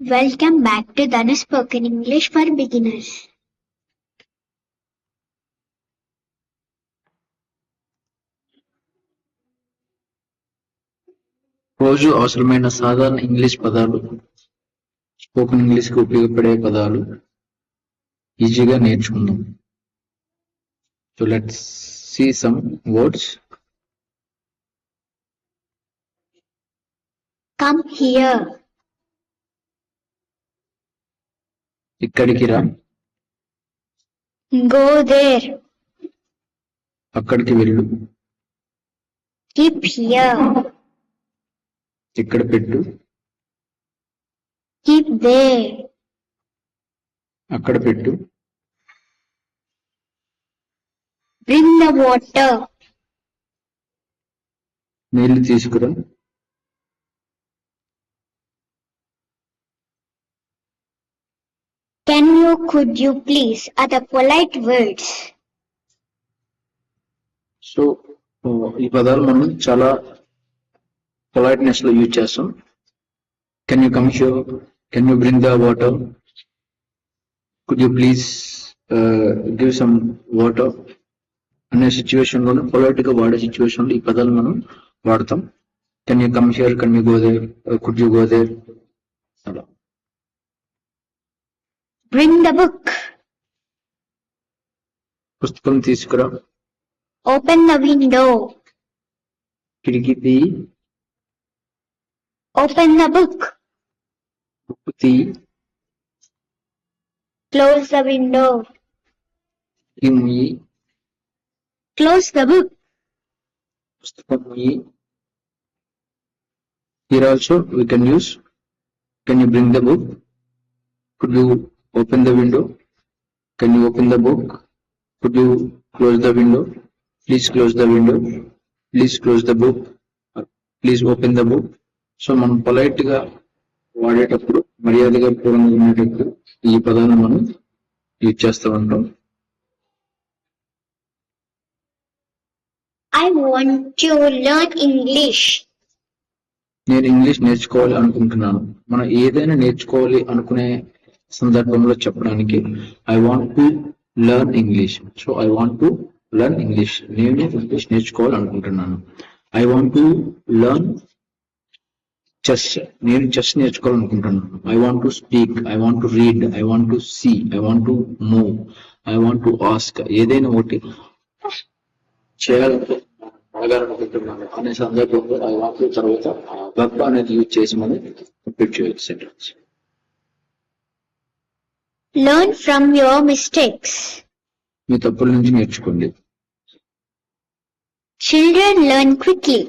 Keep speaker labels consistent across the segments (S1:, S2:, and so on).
S1: Welcome back to the Spoken English for Beginners.
S2: రోజు అవసరమైన సాధారణ ఇంగ్లీష్ పదాలు స్పోకెన్ ఇంగ్లీష్కి ఉపయోగపడే పదాలు ఈజీగా నేర్చుకుందాం so let's see some words
S1: Come here.
S2: ఇక్కడికి రా.
S1: గో
S2: అక్కడికి వెళ్ళు.
S1: కీప్
S2: ఇక్కడ పెట్టు.
S1: కీప్ దేర్
S2: అక్కడ పెట్టు.
S1: బ్రింగ్ ద
S2: నీళ్ళు తీసుకురా.
S1: Can you, could you please, are the polite words.
S2: So uh, ఈ పదాలు మనం చాలా పొలైట్నెస్లో యూజ్ చేస్తాం. Can you come here can you bring the water could you please give some water అనే సిచ్యువేషన్లోనే పొలైట్గా వాడే సిచ్యువేషన్లో ఈ పదాలు మనం వాడతాం. Can you come here can you go there could you go there అలా.
S1: Bring the book.
S2: పుస్తకం తీసుకురా
S1: Open the window.
S2: కిటికీ తీయి
S1: Open the book.
S2: బుక్ తీయి
S1: Close the window.
S2: కిటికీ ముయ్యి
S1: Close the book.
S2: పుస్తకం ముయ్యి here also we can use can you bring the book could you open the window can you open the book could you close the window please close the window please close the book please open the book so మనం పొలైట్గా వాడేటప్పుడు మర్యాదగా పూర్వంగా ఉండేటప్పుడు ఈ పదాలను మనం use చేస్తూ ఉంటాం
S1: I want to learn English.
S2: నేను ఇంగ్లీష్ నేర్చుకోవాలి అనుకుంటున్నాను మనం ఏదైనా నేర్చుకోవాలి అనుకునే సందర్భంలో చెప్పడానికి I want to learn English so I want to learn English నేను English నేర్చుకోవాలనుకుంటున్నాను. I want to learn chess నేను chess నేర్చుకోవాలనుకుంటున్నాను. I want to speak I want to read I want to see I want to move I want to ask ఏదైనా ఒకటి చేయాలనుకుంటున్నాను అనే సందర్భంలో I want తర్వాత work అనేది use చేసి మనం కంప్లీట్ చేయొచ్చు sentence
S1: Learn from your mistakes.
S2: మీ తప్పుల నుంచి నేర్చుకోండి
S1: Children learn quickly.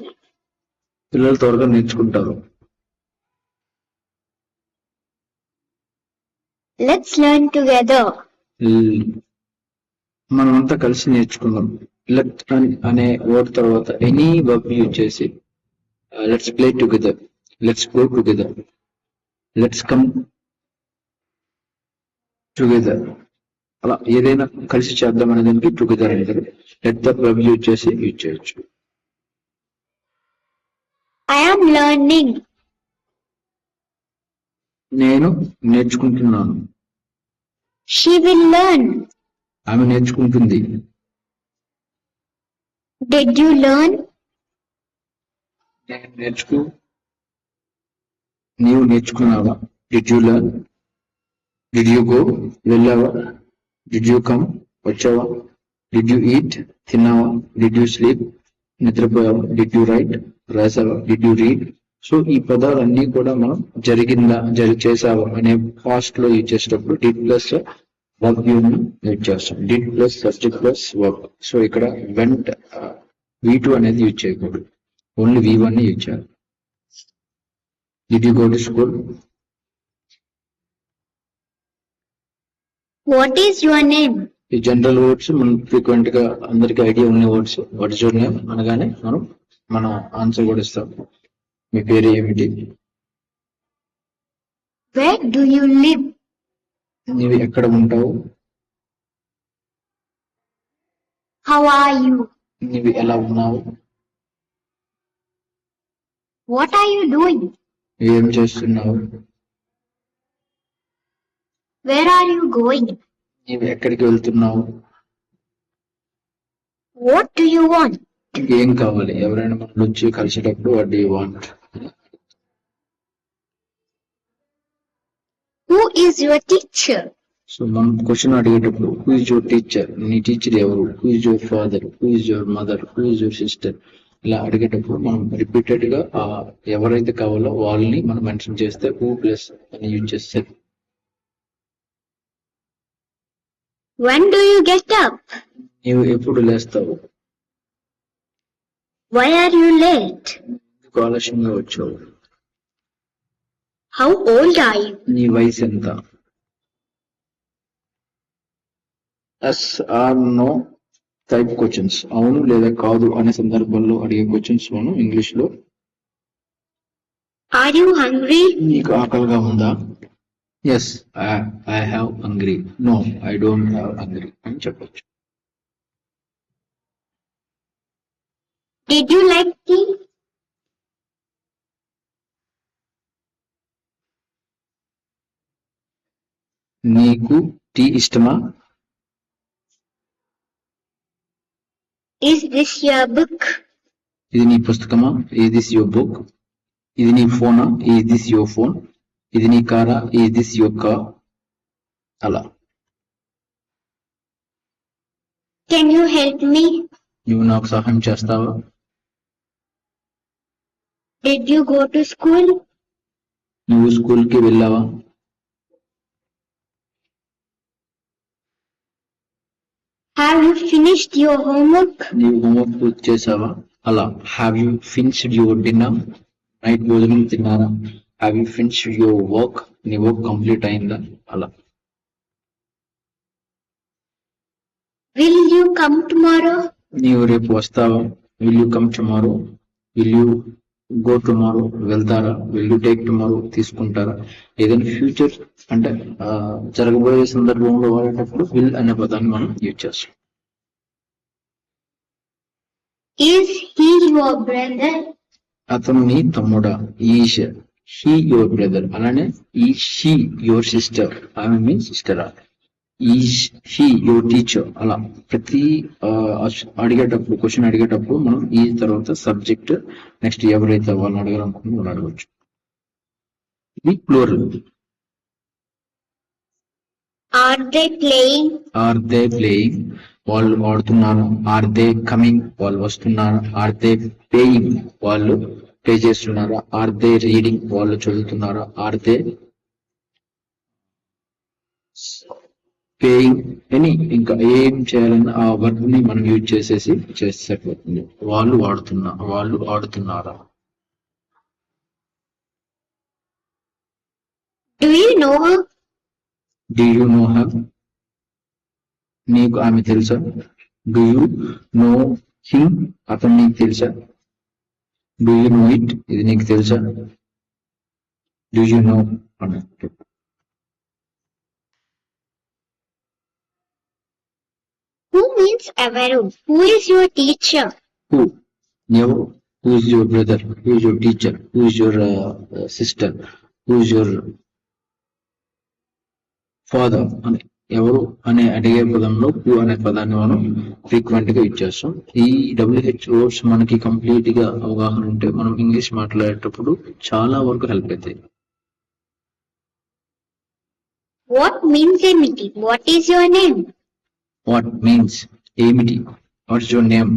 S2: పిల్లలు త్వరగా నేర్చుకుంటారు
S1: Let's learn together.
S2: ల్- మనమంతా కలిసి నేర్చుకుందాం లెట్ అనే వర్డ్ తర్వాత ఎనీ వర్బ్ యూజ్ చేసి let's play together let's go together let's come together అలా ఏదైనా కలిసి చేద్దాం అనే దానికి టుగెదర్ అంటారు లెట్ ద యూజ్ చేసి యూజ్ చేయొచ్చు
S1: I am learning.
S2: నేను నేర్చుకుంటున్నాను
S1: She will learn.
S2: ఆమె నేర్చుకుంటుంది
S1: Did you learn?
S2: నేను నేర్చుకు నీవు నేర్చుకున్నావా did you learn did you go వెళ్ళావా డిడ్ యూ కమ్ వచ్చావా డిడ్ యూ ఈట్ తిన్నావా డిడ్ యూ స్లీప్ నిద్రపోయావా డిడ్ యూ రైట్ రాసావా డిడ్ యూ రీడ్ సో ఈ పదాలన్నీ కూడా మనం జరిగిందా జరి చేసావా అనే పాస్ట్లో యూజ్ చేసేటప్పుడు డిడ్ ప్లస్ వర్క్ యూజ్ చేస్తాం. Did plus subject plus work so ఇక్కడ వెంట్ వి టూ అనేది యూజ్ చేయకూడదు. ఓన్లీ వి వన్ యూజ్ చేయాలి. Did you go to school
S1: What is your name?
S2: ఈ జనరల్ వర్డ్స్ మనం ఫ్రీక్వెంట్గా అందరికి ఐడియా ఉన్న words what is your name అనగానే మనం మనం ఆన్సర్ కూడా ఇస్తాం మీ పేరు ఏమిటి
S1: Where do you live?
S2: నీవు ఎక్కడ ఉంటావు
S1: How are you?
S2: నీవు ఎలా ఉన్నావు
S1: What are you doing?
S2: ఏం చేస్తున్నావు
S1: Where are you going?
S2: నీవు ఎక్కడికి వెళ్తున్నావు?
S1: What do you want?
S2: ఏం కావాలి? ఎవరైనా మనల్ని వచ్చి కలిసేటప్పుడు what you want
S1: Who is your teacher?
S2: So మనం క్వశ్చన్ అడిగేటప్పుడు హూ ఇస్ యువర్ టీచర్ నీ టీచర్ ఎవరు? Who is your father who is your mother who is your sister ఇలా అడిగేటప్పుడు మనం రిపీటెడ్గా ఎవరైతే కావాలో వాళ్ళని మనం మెన్షన్ చేస్తే హూ ప్లస్ అని యూజ్ చేస్తారు
S1: When do you get up?
S2: నీవు ఎప్పుడు లేస్తావు
S1: Why are you late?
S2: ఎందుకు ఆలస్యంగా వచ్చావు
S1: How old are you?
S2: నీ వయసు ఎంత yes or no type questions అవును లేదా కాదు అనే సందర్భంలో అడిగే క్వశ్చన్స్ మనం ఇంగ్లీష్లో
S1: Are you hungry?
S2: నీకు ఆకలిగా ఉందా yes I have hungry no I don't have hungry అని చెప్పొచ్చు
S1: Did you like tea?
S2: నీకు టీ ఇష్టమా
S1: Is this your book?
S2: ఇది నీ పుస్తకమా ఈ దిస్ యువర్ బుక్ ఇది నీ ఫోనా ఈ దిస్ యువర్ ఫోన్ ఇది నీ కారా ఈ దిస్ యువర్ కార్ అలా
S1: Can you help me?
S2: నువ్వు నాకు సహాయం చేస్తావా
S1: Did you go to school?
S2: నువ్వు స్కూల్కి వెళ్ళావా
S1: Have you finished your homework?
S2: నీవు హోంవర్క్ పూర్తి చేసావా అలా have you finished your dinner night భోజనం తిన్నారా have you finished your work నీ వర్క్ కంప్లీట్ అయిందా అలా
S1: Will you come tomorrow?
S2: నీవు రేపు వస్తావా? Will you come tomorrow will you go tomorrow వెళ్తారా? విల్ యూ టేక్ టుమారో తీసుకుంటారా? ఏదైనా ఫ్యూచర్ అంటే జరగబోయే సందర్భంలో వాడేటప్పుడు విల్ అనే పదాన్ని మనం యూజ్ చేస్తాం.
S1: Is he your brother?
S2: అతను నీ తమ్ముడా? ఈష్. హీ యువర్ బ్రదర్ అలానే ఈ షీ యువర్ సిస్టర్ ఆమె మీ సిస్టరా ఈష్ హీ యువర్ టీచర్ అలా. ప్రతి అడిగేటప్పుడు క్వశ్చన్ అడిగేటప్పుడు మనం ఈ తర్వాత సబ్జెక్ట్ నెక్స్ట్ ఎవరైతే వాళ్ళని అడగాలనుకుంటున్నారో వాళ్ళు అడగచ్చు. ఇది plural
S1: Are they playing?
S2: Are they playing వాళ్ళు ఆడుతున్నారు. ఆర్ దే కమింగ్ వాళ్ళు వస్తున్నారు. ఆర్ దే పేయింగ్ వాళ్ళు పే చేస్తున్నారా? ఆర్ దే రీడింగ్ వాళ్ళు చదువుతున్నారా? ఆర్ దే పేయింగ్ అని ఇంకా ఏం చేయాలన్నా ఆ వర్డ్ని మనం యూజ్ చేసేసి చేస్తే సరిపోతుంది. వాళ్ళు వాడుతున్నా వాళ్ళు ఆడుతున్నారా?
S1: Do you know her?
S2: నీకు ఆమె తెలుసా? డూ యూ నో హిమ్ అతను నీకు తెలుసా? డూ యూ నో ఇట్ ఇది నీకు తెలుసా డూ యూ నో అన్నట్టు
S1: Who means Avaru? Who is your teacher?
S2: Who ఎవరు who is your brother who is your teacher who is your sister who is your father అని ఎవరు అనే అడిగే పదంలో హూ అనే పదాన్ని మనం ఫ్రీక్వెంట్గా ఇచ్చేస్తాం ఈ డబ్ల్యూహెచ్ వర్డ్స్ మనకి కంప్లీట్గా అవగాహన ఉంటే మనం ఇంగ్లీష్ మాట్లాడేటప్పుడు చాలా వరకు హెల్ప్ అవుతాయి
S1: What means amity? What is your name?
S2: What means ఏమిటి what's your name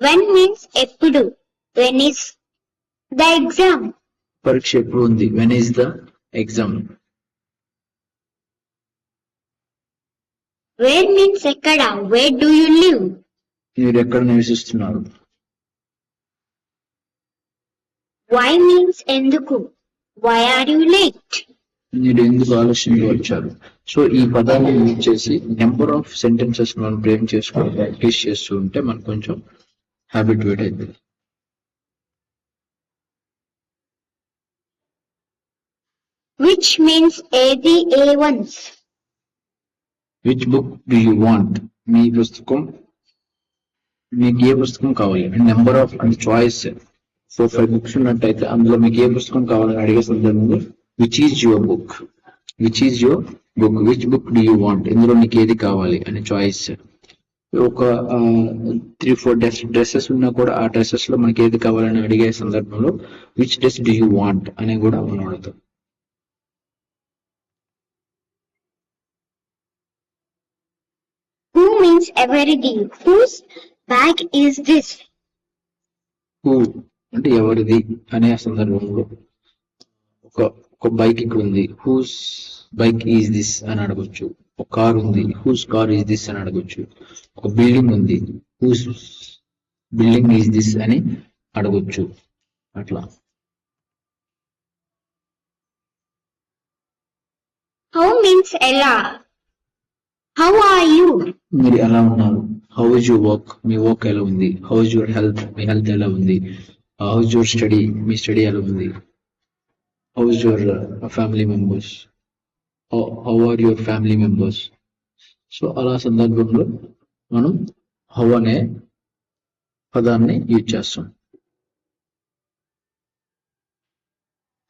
S1: When means ఎప్పుడు? When is the exam?
S2: పరీక్ష ఎప్పుడు ఉంది when is the exam
S1: Where means ఎక్కడ? Where do you live?
S2: మీరు ఎక్కడ నివసిస్తున్నారు
S1: Why means ఎందుకు? Why are you late?
S2: మీరు ఎందుకు ఆలస్యంగా వచ్చారు సో ఈ పదాన్ని యూజ్ చేసి నెంబర్ ఆఫ్ సెంటెన్సెస్ మనం బ్రేక్ చేసుకొని ప్రాక్టీస్ చేస్తూ ఉంటే మనకు కొంచెం హ్యాబిట్యూట్ అయింది
S1: Which means ఏది ఏ ones?
S2: Which book do you want మీ పుస్తకం? మీకు ఏ పుస్తకం కావాలి? Number of and choice four five books ఉన్నట్టయితే అందులో మీకు ఏ పుస్తకం కావాలని అడిగే సందర్భంలో which is your book which is your book which book do you want ఇందులో నీకు ఏది కావాలి అనే చాయిస్ ఒక త్రీ ఫోర్ డ్రెస్ డ్రెస్సెస్ ఉన్నా కూడా ఆ డ్రెస్సెస్లో మనకి ఏది కావాలని అడిగే సందర్భంలో which dress do you want అని కూడా మనం అడుగుతాం.
S1: Who means everything. Whose bag is this?
S2: Who అంటే ఎవరిది? అనే సందర్భంలో ఒక ఒక బైక్ ఇక్కడ ఉంది. హూస్ బైక్ ఈజ్ దిస్ అని అడగొచ్చు. ఒక కార్ ఉంది. హూస్ కార్ ఈజ్ దిస్ అని అడగొచ్చు. ఒక బిల్డింగ్ ఉంది. హూస్ బిల్డింగ్ ఈజ్ దిస్ అని అడగొచ్చు. అట్లా.
S1: How means Ella. How are you?
S2: మీరు ఎలా ఉన్నారు? హౌ ఇస్ యువర్ వర్క్ మీ వర్క్ ఎలా ఉంది? హౌ ఇస్ యువర్ హెల్త్ మీ హెల్త్ ఎలా ఉంది? హౌ ఇస్ యువర్ స్టడీ మీ స్టడీ ఎలా ఉంది? How is your family members how are your family members so అలా సందర్భంలో మనం హౌ అనే పదాన్ని యూజ్ చేస్తాం.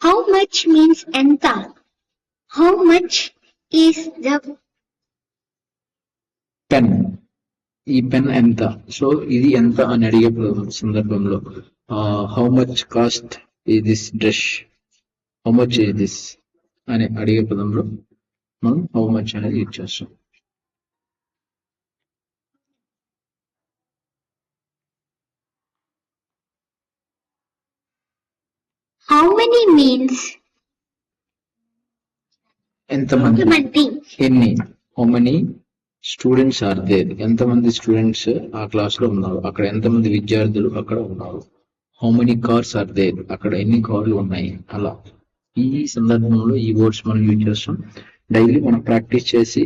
S1: How much means enta. How much is the
S2: pen. ఈ పెన్ ఎంత? సో ఇది ఎంత అని అడిగే సందర్భంలో how much cost is this dress how much is this అని అడిగే పదంలో మనం హౌ మచ్ అనేది యూజ్ చేస్తాం.
S1: How many means?
S2: ఎంతమంది
S1: ఎంతమంది
S2: ఎన్ని? How many students are there ఎంతమంది స్టూడెంట్స్ ఆ క్లాస్లో ఉన్నారు? అక్కడ ఎంతమంది విద్యార్థులు అక్కడ ఉన్నారు? How many cars are there అక్కడ ఎన్ని కార్లు ఉన్నాయి? అలా. ఈ సందర్భంలో ఈ వర్డ్స్ మనం యూజ్ చేస్తాం. డైలీ మనం ప్రాక్టీస్ చేసి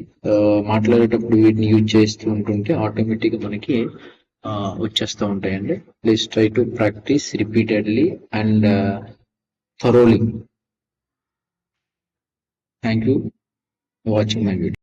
S2: మాట్లాడేటప్పుడు వీటిని యూజ్ చేస్తూ ఉంటుంటే ఆటోమేటిక్ మనకి వచ్చేస్తూ ఉంటాయండి. Please try to practise repeatedly and thoroughly thank you watching my video